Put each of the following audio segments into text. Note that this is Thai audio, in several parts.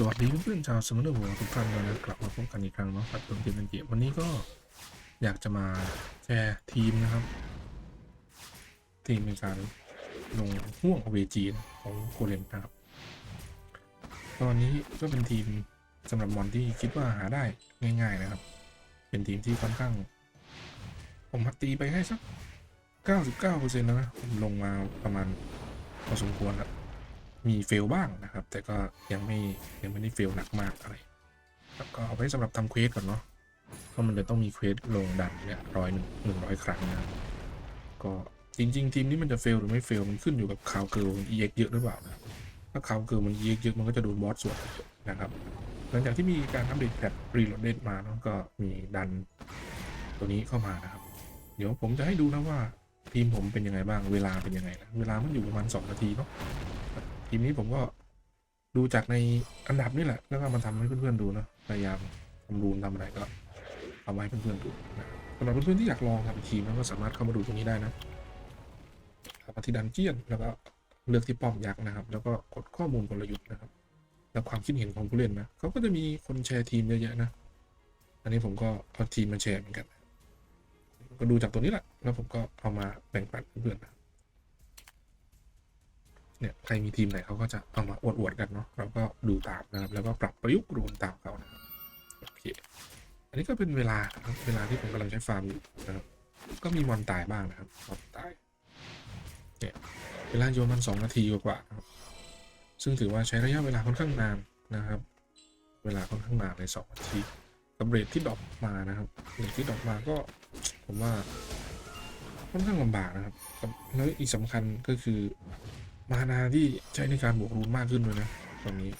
สวัสดีเพื่อนๆชาวสมรภูมิทุกท่านนะกลับมาพบกันอีกครั้งเนาะกับเกมเกมเป็นเกมวันนี้ก็อยากจะมาแชร์ทีมนะครับ ทีมในการลงห่วงเวจีของโคเรนนะครับ ตอนนี้ก็เป็นทีมสำหรับมอนที่คิดว่าหาได้ง่าย ๆนะครับ เป็นทีมที่ค่อนข้าง ผมพัดตีไปให้สัก 99%แล้วนะผมลงมาประมาณพอสมควรแล้ว มีเฟลบ้างนะครับ แต่ก็ยังไม่ยังไม่ได้เฟลหนักมากอะไรแล้วก็เอาไว้สำหรับทำเควสก่อนเนาะเพราะมันเลยต้องมีเควสลงดันเนี่ยร้อยหนึ่งหนึ่งร้อยครั้งนะก็จริง ๆ ทีมนี้มันจะเฟลหรือไม่เฟลมันขึ้นอยู่กับข่าวเกิร์ลเอ็กเยอะหรือเปล่านะถ้าข่าวเกิร์ลมันเอ็กเยอะมันก็จะโดนบอสส่วนนะครับหลังจากที่มีการอัปเดตแพทรีโหลดเดตมาเนาะก็มีดันตัวนี้เข้ามานะครับ เดี๋ยวผมจะให้ดูนะว่าทีมผมเป็นยังไงบ้างเวลาเป็นยังไงนะเวลามันอยู่ประมาณสองนาทีเนาะ ทีมนี้ผมก็ดูจากในอันดับนี่แหละ แล้วก็มาทำให้เพื่อนๆดูนะพยายามทำรูนทำอะไรก็เอาไว้ให้เพื่อนๆดูนะสำหรับเพื่อนๆที่อยากลองทำทีมก็สามารถเข้ามาดูตรงนี้ได้นะมาที่ดันเจียนแล้วก็เลือกที่ป้อมยักษ์นะครับ แล้วก็กดข้อมูลกลยุทธ์นะครับ แล้วความคิดเห็นของผู้เล่นนะเขาก็จะมีคนแชร์ทีมเยอะแยะนะ อันนี้ผมก็เอาทีมมาแชร์เหมือนกัน ก็ดูจากตัวนี้แหละ แล้วผมก็เอามาแบ่งปันเพื่อนนะ เนี่ยใครมีทีมไหนเขาก็จะเอามาอวดๆกันเนาะเราก็ดูตามนะครับแล้วก็ปรับประยุกต์รวมตามเขานะครับโอเคอันนี้ก็เป็นเวลานะครับเวลาที่ผมกำลังใช้ฟาร์มอยู่นะครับก็มีวันตายบ้างนะครับวันตายเนี่ยเวลาโยนมันสองนาทีกว่าๆนะครับซึ่งถือว่าใช้ระยะเวลาค่อนข้างนานนะครับ เวลาค่อนข้างนานในสองนาทีกับเรทที่ดรอปมานะครับเรทที่ดรอปมาก็ผมว่าค่อนข้างลำบากนะครับ แล้วอีกสำคัญก็คือ มานาที่ใช้ในการบวกรูนมากขึ้นด้วยนะตอนนี้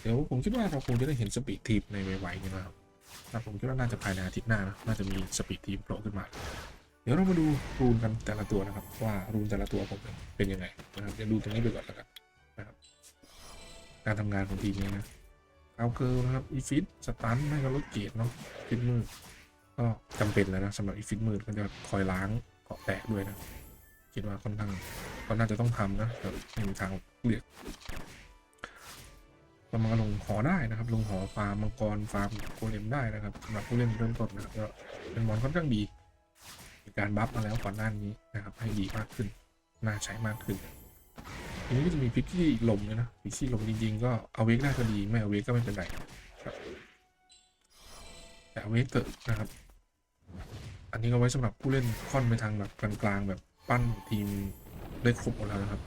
เดี๋ยวผมคิดว่าเราคงจะได้เห็นสปีดทีมในไวๆนี่นะครับผมคิดว่าน่าจะภายในอาทิตย์หน้านะน่าจะมีสปีดทีมโผล่ขึ้นมา เดี๋ยวเรามาดูรูนกันแต่ละตัวนะครับ ว่ารูนแต่ละตัวผมเป็นยังไงนะครับจะดูตรงนี้ไปก่อนแล้วกันนะครับ การทำงานของทีมนี้นะเอาเกิลนะครับอีฟิตสตันไม่ก็ลดเกียรเนาะฟิตมืดก็จำเป็นแล้วนะสำหรับอีฟิตมืดก็จะคอยล้างเกาะแตกด้วยนะ คิดว่าค่อนข้างก็น่าจะต้องทำนะแบบไม่มีทางเลือกเรามาลงหอได้นะครับ ลงหอฟาร์มมังกรฟาร์มโกเลมได้นะครับสำหรับผู้เล่นเริ่มต้นนะครับก็เป็นมอนค่อนข้างดีมีการบัฟมาแล้วก่อนหน้านี้นะครับ ให้ดีมากขึ้นน่าใช้มากขึ้นทีนี้ก็จะมีพิกซี่ลมด้วยนะพิกซี่ลมจริงๆก็เอาเวกได้ก็ดีไม่เอาเวกก็ไม่เป็นไรครับแต่เอาเวกเถอะนะครับ อันนี้ก็ไว้สำหรับผู้เล่นค่อนไปทางแบบกลางๆแบบ ปั้นทีมได้ครบหมดแล้วนะครับ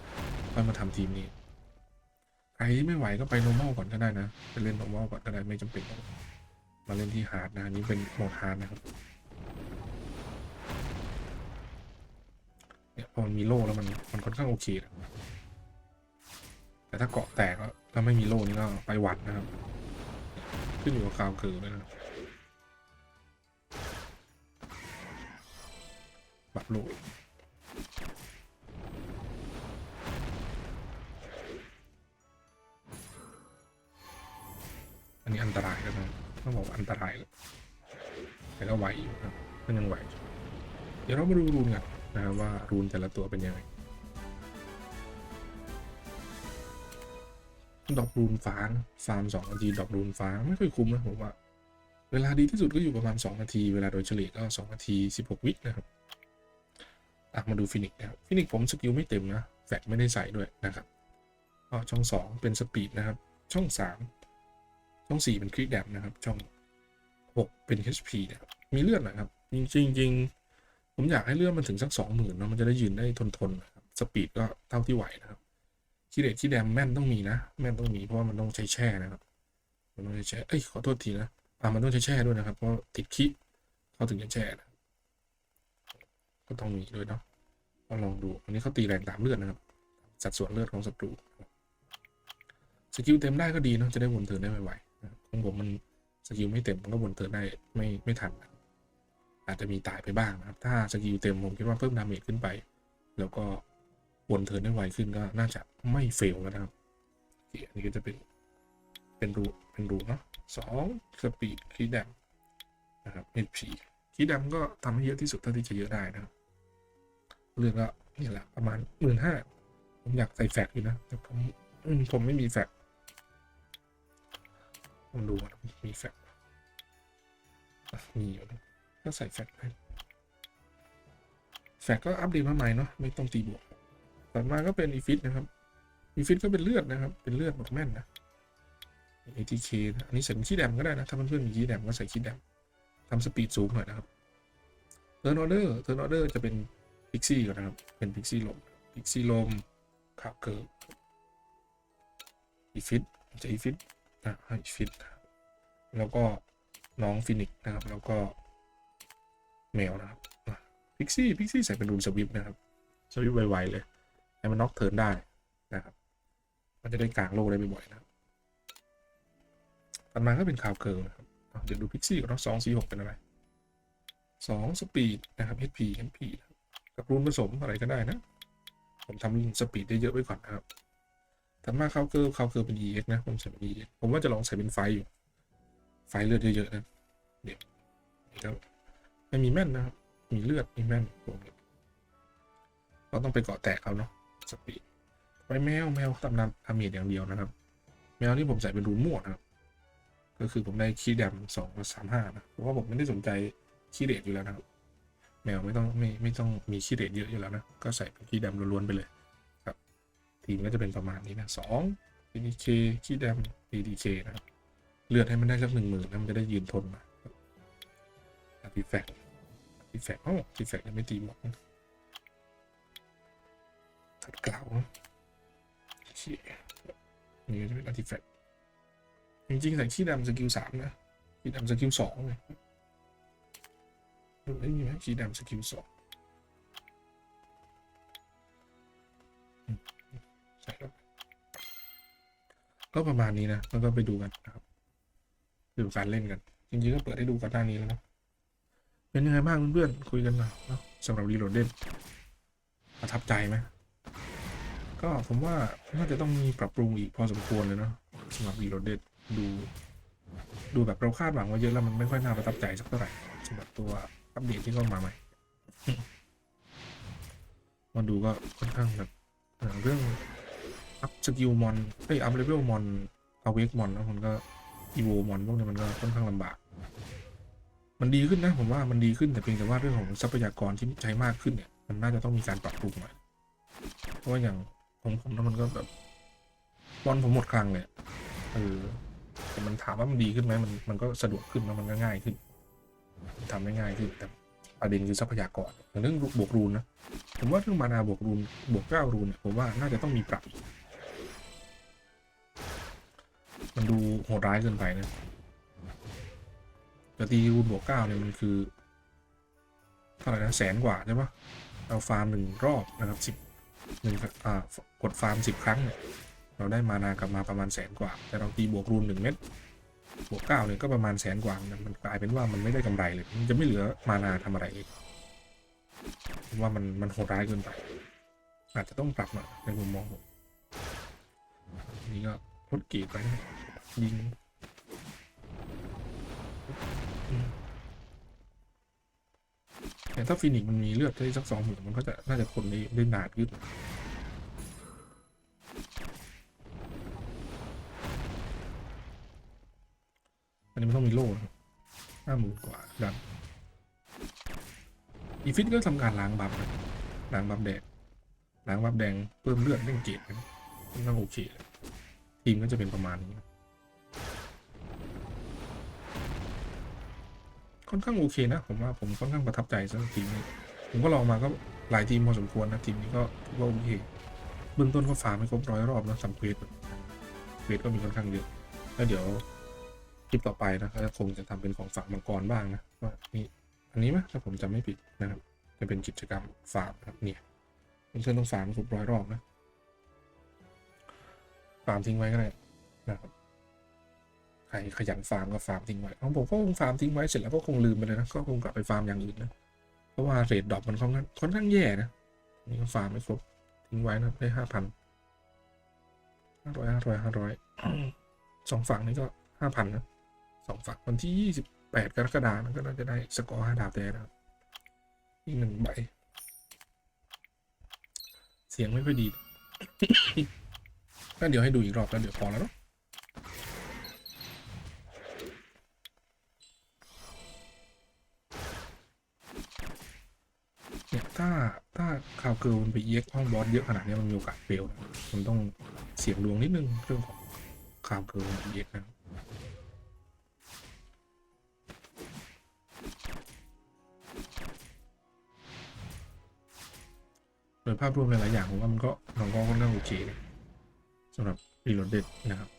ค่อยมาทำทีมนี้ใครไม่ไหวก็ไป normal ก่อนก็ได้นะไปเล่น normal ก่อนก็ได้ไม่จำเป็นมาเล่นที่ฮาร์ดนะนี้เป็นโหมดฮาร์ดนะครับเนี่ยพอมันมีโล่แล้วมันมันค่อนข้างโอเคนะแต่ถ้าเกาะแตกแล้วถ้าไม่มีโล่นี่ก็ไปวัดนะครับ ขึ้นอยู่กับข่าวเคือด้วยนะครับบับโล่ นี้อันตรายแล้วนะต้องบอกว่าอันตรายแล้วแต่ก็ไหวอยู่ครับก็ยังไหวอยู่เดี๋ยวเรามาดูรูนกันนะครับว่ารูนแต่ละตัวเป็นยังไงดอกรูนฟ้านะฟาร์มสองนาทีดอกรูนฟ้าไม่ค่อยคุ้มนะผมว่า เวลาดีที่สุดก็อยู่ประมาณสองนาที เวลาโดยเฉลี่ยก็สองนาทีสิบหกวินะครับอะมาดูฟินิกนะครับฟินิกผมสกิลไม่เต็มนะแฟกไม่ได้ใส่ด้วยนะครับก็ช่องสองเป็นสปีดนะครับ ช่องสาม ช่องสี่เป็นคลิกแดมนะครับ ช่องหกเป็น HP นะครับมีเลือดนะครับ จริงๆจริงผมอยากให้เลือดมันถึงสักสองหมื่นเนาะมันจะได้ยืนได้ทนๆนะครับสปีดก็เท่าที่ไหวนะครับคีเดตคีแดมแม่นต้องมีนะ แม่นต้องมีเพราะว่ามันต้องใช้แช่นะครับ มันต้องใช้แช่เอ้ยขอโทษทีนะอ่ามันต้องใช้แช่ด้วยนะครับเพราะติดคิเขาถึงจะแช่นะก็ต้องมีด้วยเนาะก็ลองดูอันนี้เขาตีแรงตามเลือดนะครับ สัดส่วนเลือดของศัตรูสกิลเต็มได้ก็ดีเนาะจะได้วนเทินได้ไวๆ ของผมมันสกิลไม่เต็มมันก็วนเทิร์นได้ไม่ไม่ทันอาจจะมีตายไปบ้างนะครับ ถ้าสกิลเต็มผมคิดว่าเพิ่มดาเมจขึ้นไป แล้วก็วนเทิร์นได้ไวขึ้นก็น่าจะไม่เฟลแล้วนะครับอันนี้ก็จะเป็นเป็นรูเป็นรูเนาะสองสปีดคีแดมนะครับเอพีคีแดมก็ทำให้เยอะที่สุดเท่าที่จะเยอะได้นะครับเรื่องก็นี่แหละประมาณหมื่นห้าผมอยากใส่แฟกอยู่นะแต่ผมอืมผมไม่มีแฟก ผมดูว่ามีแฟกมีอยู่นะก็ใส่แฟกไปแฟกก็อัปเดตมาใหม่เนาะไม่ต้องตีบวกต่อมาก็เป็นอีฟิตนะครับอีฟิตก็เป็นเลือดนะครับ เป็นเลือดบอกแม่นนะ ATK นะอันนี้ใส่เป็นขี้แดมก็ได้นะ ถ้าเพื่อนๆมีขี้แดมก็ใส่ขี้แดมทำสปีดสูงหน่อยนะครับเทิร์นอเดอร์เทิร์นอเดอร์จะเป็นพิกซี่ก่อนนะครับ เป็นพิกซี่ลมพิกซี่ลมขาบเกิร์อีฟิตจะอีฟิต นะให้ฟิตแล้วก็น้องฟินิกนะครับ แล้วก็แมวนะครับพิกซี่พิกซี่ใส่เป็นรูนสวิปนะครับสวิปไวๆเลยให้มันน็อกเทิร์นได้นะครับ มันจะได้กลางโลกได้บ่อยๆนะครับต่อมาก็เป็นคาวเกิร์ลนะครับเดี๋ยวดูพิกซี่ก่อนเนาะสองสี่หกเป็นอะไรสองสปีดนะครับ HP HP กับรูนผสมอะไรก็ได้นะ ผมทำสปีดได้เยอะไว้ก่อนนะครับ ถัดมาเกิร์ลคาวเกิร์ลเป็น EX นะ ผมใส่เป็น EX ผมว่าจะลองใส่เป็นไฟอยู่ ไฟเลือดเยอะๆนะ เดี๋ยวนี่ครับไม่มีแม่นนะครับ มีเลือด มีแม่นพวกนี้เราต้องไปเกาะแตกเขาเนาะ สปีด ไปแมวแมวตำนานทามีดอย่างเดียวนะครับ แมวที่ผมใส่เป็นรูนม่วนะครับ ก็คือผมได้คีย์ดำสองสามห้านะ เพราะว่าผมไม่ได้สนใจคีย์เดทอยู่แล้วนะครับ แมวไม่ต้องไม่ไม่ต้องมีคีย์เดทเยอะอยู่แล้วนะ ก็ใส่เป็นคีย์ดำล้วนๆไปเลย ทีมก็จะเป็นประมาณนี้นะสอง DDK คีย์ดำ DDK นะครับเลือดให้มันได้สักหนึ่งหมื่นนะมันจะได้ยืนทนมาอาร์ติแฟกต์อาร์ติแฟกต์อ๋อาร์ติแฟกต์ยังไม่ตีหมดนะถัดกล่าวโอเคนี่จะเป็นอาร์ติแฟกต์จริงๆใส่ขี้ดำสกิลสามนะขี้ดำสกิลสองเลยได้มีไหมขี้ดำสกิลสอง ก็ประมาณนี้นะแล้วก็ไปดูกันนะครับดูการเล่นกัน จริงๆก็เปิดให้ดูก่อนหน้านี้แล้วนะเป็นยังไงบ้างเพื่อนๆคุยกันหน่อยเนาะสำหรับรีโหลดเล่นประทับใจไหมก็ผมว่าน่าจะต้องมีปรับปรุงอีกพอสมควรเลยเนาะสำหรับรีโหลดเล่นดูดูแบบเราคาดหวังไว่าเยอะแล้วมันไม่ค่อยน่าประทับใจสักเท่าไหร่สำหรับตัวอัปเดตที่เข้ามาใหม่มาดูก็ค่อนข้างแบบเรื่อง อัพสกิลมอนไอ้อัพเลเวลมอนเอาเวกมอนแล้วมันก็อีโวมอนพวกนี้มันก็ค่อนข้างลำบาก มันดีขึ้นนะผมว่ามันดีขึ้นแต่เพียงแต่ว่าเรื่องของทรัพยากรที่ใช้มากขึ้นเนี่ยมันน่าจะต้องมีการปรับปรุงหน่อยเพราะว่าอย่างของผมแล้วมันก็แบบบอลผมหมดคลังเลยเออแต่มันถามว่ามันดีขึ้นไหมมันมันก็สะดวกขึ้นแล้วมันก็ง่ายขึ้นมันทำได้ง่ายขึ้นแต่ประเด็นคือทรัพยากรเรื่องบวกรูนนะผมว่าเรื่องมานาบวกรูนบวกเก้ารูนเนี่ยผมว่าน่าจะต้องมีปรับ มันดูโหดร้ายเกินไปนะแต่ตีรูนบวกเก้าเนี่ยมันคือเท่าไหร่นะแสนกว่าใช่ปะเราฟาร์มหนึ่งรอบนะครับสิบหนึ่งอ่ากดฟาร์มสิบครั้งเนี่ยเราได้มานา กลับมาประมาณแสนกว่า แต่เราตีบวกรูนหนึ่งเม็ดบวกเก้าเนี่ยก็ประมาณแสนกว่านะมันกลายเป็นว่ามันไม่ได้กำไรเลยมันจะไม่เหลือมานาทำอะไรอีกผมว่ามันมันโหดร้ายเกินไป อาจจะต้องปรับหน่อยในมุมมองผมนี่ก็ลดกียร์ไปนะ ยิงแต่ถ้าฟินิกมันมีเลือดได้สักสองหมื่นมันก็จะน่าจะทนได้ได้นานขึ้นอันนี้มันต้องมีโล่ห้าหมื่นกว่าดันอีฟิตก็ทำการล้างบัฟนะล้างบัฟแดงล้างบัฟแดงเพิ่มเลือดเร่งเกตนะค่อนข้างโอเคทีมก็จะเป็นประมาณนี้ ค่อนข้างโอเคนะ ผมว่าผมค่อนข้างประทับใจสำหรับทีมนี้ผมก็ลองมาก็หลายทีมพอสมควรนะทีมนี้ก็ถือว่าโอเคเบื้องต้นก็ฟาร์มไม่ครบร้อยรอบนะสัมเควสเควสก็มีค่อนข้างเยอะแล้วเดี๋ยวคลิปต่อไปนะก็คงจะทำเป็นของฝากมังกรบ้างนะว่านี่อันนี้ไหมถ้าผมจำไม่ผิดนะครับจะเป็นกิจกรรมฟาร์มครับเนี่ยเพื่อนต้องฟาร์มครบร้อยรอบนะฟาร์มทิ้งไว้ก็ได้นะครับ ครขยันฟาร์มก็ฟาร์มทิ้งไว้ของผมก็คงฟาร์มทิ้งไว้เสร็จแล้วก็คงลืมไปเลยนะก็คงกลับไปฟาร์มอย่างอื่นนะเพราะว่าเรทดรอปมันค่อนข้างค่อนข้างแย่นะนี่ก็ฟาร์มไม่ครบทิ้งไว้นะได้ห้าพันห้าร้อยห้าร้อยห้าร้อยสองฝั่งนี้ก็ห้าพันนะสองฝั่งวันที่ยี่สิบแปดกรกฎาคมก็น่าจะได้สกอร์ห้าดาวแต่นะอีกหนึ่งใบเสียงไม่ค่อยดีก็เดี๋ยวให้ดูอีกรอบแล้วเดี๋ยวพอแล้วเนาะ ถ้าถ้าข่าวเกิลมันไปเย็กห้องบอสเยอะขนาดนี้มันมีโอกาสเฟลนะมันต้องเสี่ยงดวงนิดนึงเรื่องของข่าวเกิลมันเย็กนะโดยภาพรวมหลายๆอย่างผมว่ามันก็มันก็ค่อนข้างโอเคสำหรับ Reloaded นะครับ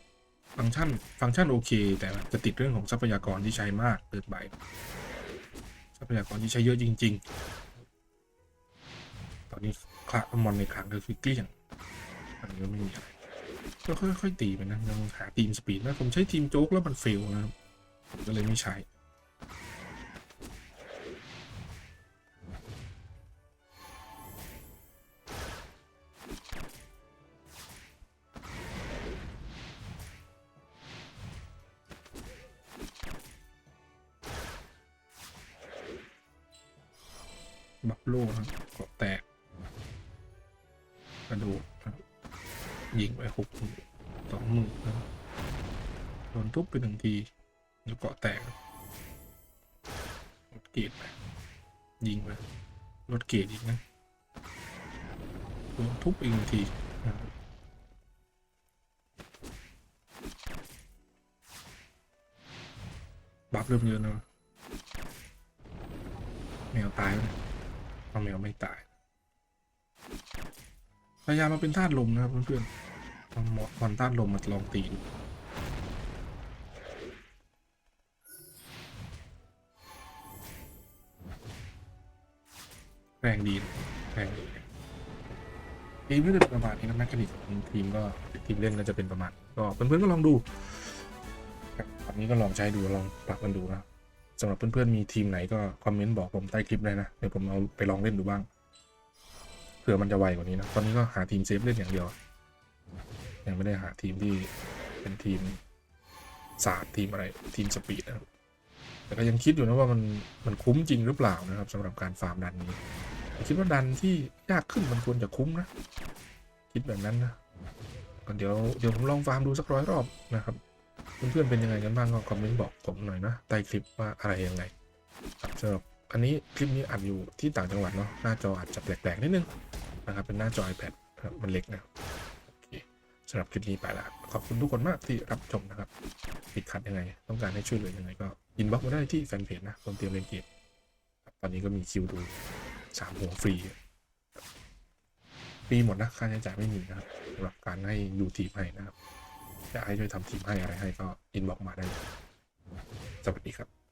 ฟังก์ชันฟังก์ชันโอเค แต่จะติดเรื่องของทรัพยากรที่ใช้มากเกินไปทรัพยากรที่ใช้เยอะจริง ๆ นี้คละมอนในครั้งก็คือเกลี้ยงอันนี้ก็ไม่มีอะไรก็ค่อยๆตีไปนะยังหาทีมสปีดนะผมใช้ทีมโจ๊กแล้วมันเฟลนะครับผมก็เลยไม่ใช้บับโลนะครับกาะแตก ทุบไปหนึ่งที แล้วเกาะแตกรถเกตไปยิงไปรถเกตอีกนะโดนทุบอีกหนึ่งทีบัฟเริ่มเยอะนะแมวตายแล้วเอาแมวไม่ตาย พยายามมาเป็นธาตุลมนะครับเพื่อนๆเอาหมอคอนธาตุลมมาลองตีดู แรงดีแรงดีทีมก็จะเป็นประมาณนี้นะแมคคานิกทีมก็ทีมเล่นก็จะเป็นประมาณก็เพื่อนๆก็ลองดูครับตอนนี้ก็ลองใช้ดูลองปรับกันดูนะสำหรับเพื่อนๆมีทีมไหนก็คอมเมนต์บอกผมใต้คลิปเลยนะเดี๋ยวผมเอาไปลองเล่นดูบ้างเผื่อมันจะไวกว่านี้นะตอนนี้ก็หาทีมเซฟเล่นอย่างเดียวยังไม่ได้หาทีมที่เป็นทีมศาสตร์ทีมอะไรทีมสปีดนะครับแต่ก็ยังคิดอยู่นะว่ามันมันคุ้มจริงหรือเปล่านะครับสำหรับการฟาร์มดันนี้ คิดว่าดันที่ยากขึ้นมันควรจะคุ้มนะ คิดแบบนั้นนะก็เดี๋ยวเดี๋ยวผมลองฟาร์มดูสักร้อยรอบนะครับเพื่อนๆเป็นยังไงกันบ้างก็คอมเมนต์บอกผมหน่อยนะใต้คลิปว่าอะไรยังไงสำหรับอันนี้คลิปนี้อัดอยู่ที่ต่างจังหวัดเนาะหน้าจออาจจะแปลกๆนิดนึงนะครับเป็นหน้าจอ iPad ครับมันเล็กนะครับโอเคสำหรับคลิปนี้ไปละขอบคุณทุกคนมากที่รับชมนะครับติดขัดยังไง ต้องการให้ช่วยเหลือยังไงก็อินบ็อกมาได้ที่แฟนเพจนะผมเตรียมเล่นเกมตอนนี้ก็มีคิวดู สามหัวฟรีฟรีหมดนะค่าใช้จ่ายไม่มีนะครับสำหรับการให้ดูทีมให้นะครับจะให้ช่วยทำทีมให้อะไรให้ก็อินบ็อกมาได้เลยสวัสดีครับ